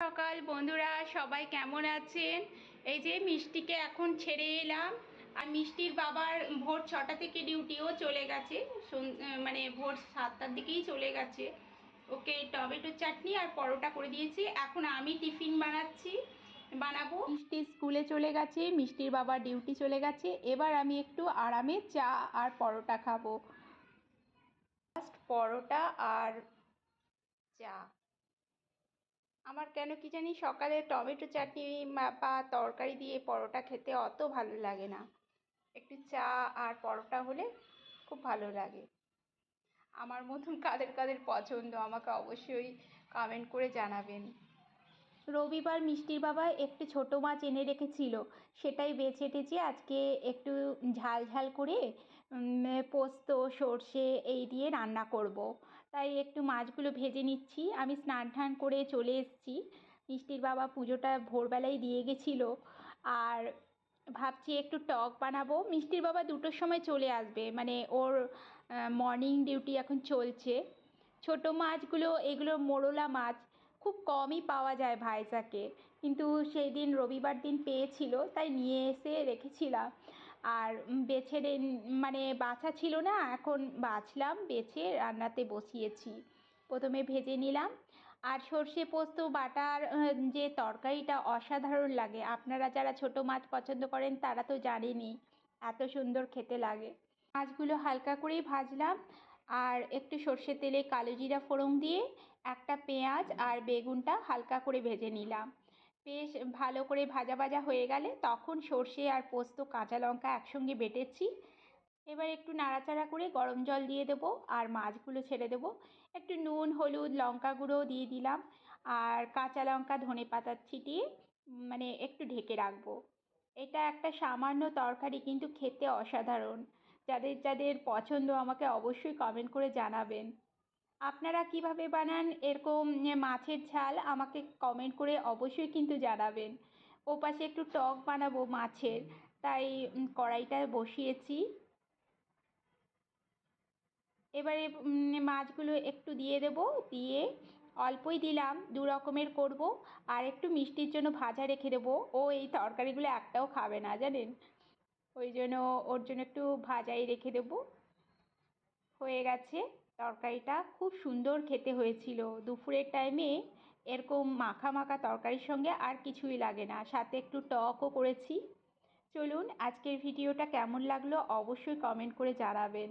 সকাল, বন্ধুরা, সবাই কেমন আছেন? এই যে মিষ্টিকে এখন ছেড়ে এলাম। আর মিষ্টির বাবার ভোর ছটা থেকে ডিউটিও চলে গেছে। মানে ভোর সাতটার দিকেই চলে গেছে। ওকে টমেটো চাটনি আর পরোটা করে দিয়েছি। এখন আমি টিফিন বানাচ্ছি, বানাবো। মিষ্টি স্কুলে চলে গেছে, মিষ্টির বাবা ডিউটি চলে গেছে। এবার আমি একটু আরামে চা আর পরোটা খাব। ফার্স্ট পরোটা আর চা। আমার কেন কি জানি সকালে টমেটো চাটনি বা তরকারি দিয়ে পরোটা খেতে অত ভালো লাগে না। একটু চা আর পরোটা হলে খুব ভালো লাগে। আমার মতন কাদের কাদের পছন্দ আমাকে অবশ্যই কমেন্ট করে জানাবেন। রবিবার মিষ্টির বাবা একটু ছোটো মাছ এনে রেখেছিল, সেটাই বেছে টেছে আজকে একটু ঝাল ঝাল করে পোস্ত, সর্ষে এই দিয়ে রান্না করব। তাই একটু মাছগুলো ভেজে নিচ্ছি। আমি স্নান টান করে চলে এসেছি। মিষ্টির বাবা পুজোটা ভোরবেলায় দিয়ে গেছিল। আর ভাবছি একটু টক বানাবো। মিষ্টির বাবা দুটোর সময় চলে আসবে। মানে ওর মর্নিং ডিউটি এখন চলছে। ছোটো মাছগুলো, এগুলো মোরলা মাছ, খুব কমই পাওয়া যায় ভাইজাকে। কিন্তু সেই দিন রবিবার দিন পেয়েছিল, তাই নিয়ে এসে রেখেছিলাম। আর বেছে মানে বাছা ছিল না, এখন বাছলাম, বেছে রান্নাতে বসিয়েছি। প্রথমে ভেজে নিলাম। আর সর্ষে পোস্ত, বাটার যে তরকারিটা অসাধারণ লাগে। আপনারা যারা ছোট মাছ পছন্দ করেন, তারা তো জানেনই এত সুন্দর খেতে লাগে। মাছগুলো হালকা করেই ভাজলাম। আর একটু সর্ষে তেলে কালো জিরা ফোড়ন দিয়ে, একটা পেঁয়াজ আর বেগুনটা হালকা করে ভেজে নিলাম। বেশ ভালো করে ভাজা ভাজা হয়ে গেলে তখন সর্ষে আর পোস্ত, কাঁচা লঙ্কা একসঙ্গে বেটেছি। এবার একটু নাড়াচাড়া করে গরম জল দিয়ে দেবো আর মাছগুলো ছেড়ে দেবো। একটু নুন, হলুদ, লঙ্কা গুঁড়োও দিয়ে দিলাম আর কাঁচা লঙ্কা, ধনে পাতা ছিটিয়ে মানে একটু ঢেকে রাখব। এটা একটা সামান্য তরকারি কিন্তু খেতে অসাধারণ। যাদের যাদের পছন্দ আমাকে অবশ্যই কমেন্ট করে জানাবেন। আপনারা কীভাবে বানান? এরকম মাছের ঝাল আমাকে কমেন্ট করে অবশ্যই কিন্তু জানাবেন। ও পাশে একটু টক বানাবো মাছের। তাই কড়াইটা বসিয়েছি। এবারে মাছগুলো একটু দিয়ে দেব। দিয়ে অল্পই দিলাম, দু রকমের করব। আর একটু মিষ্টির জন্য ভাজা রেখে দেবো। ও, এই তরকারিগুলো একটাও খাবে না, জানেন? ওই জন্য ওর জন্য একটু ভাজাই রেখে দেবো। হয়ে গেছে। তরকারিটা খুব সুন্দর খেতে হয়েছিল। দুপুরের টাইমে এরকম মাখা মাখা তরকারির সঙ্গে আর কিছুই লাগে না। সাথে একটু টকও করেছি। চলুন আজকের ভিডিওটা কেমন লাগল অবশ্যই কমেন্ট করে জানাবেন।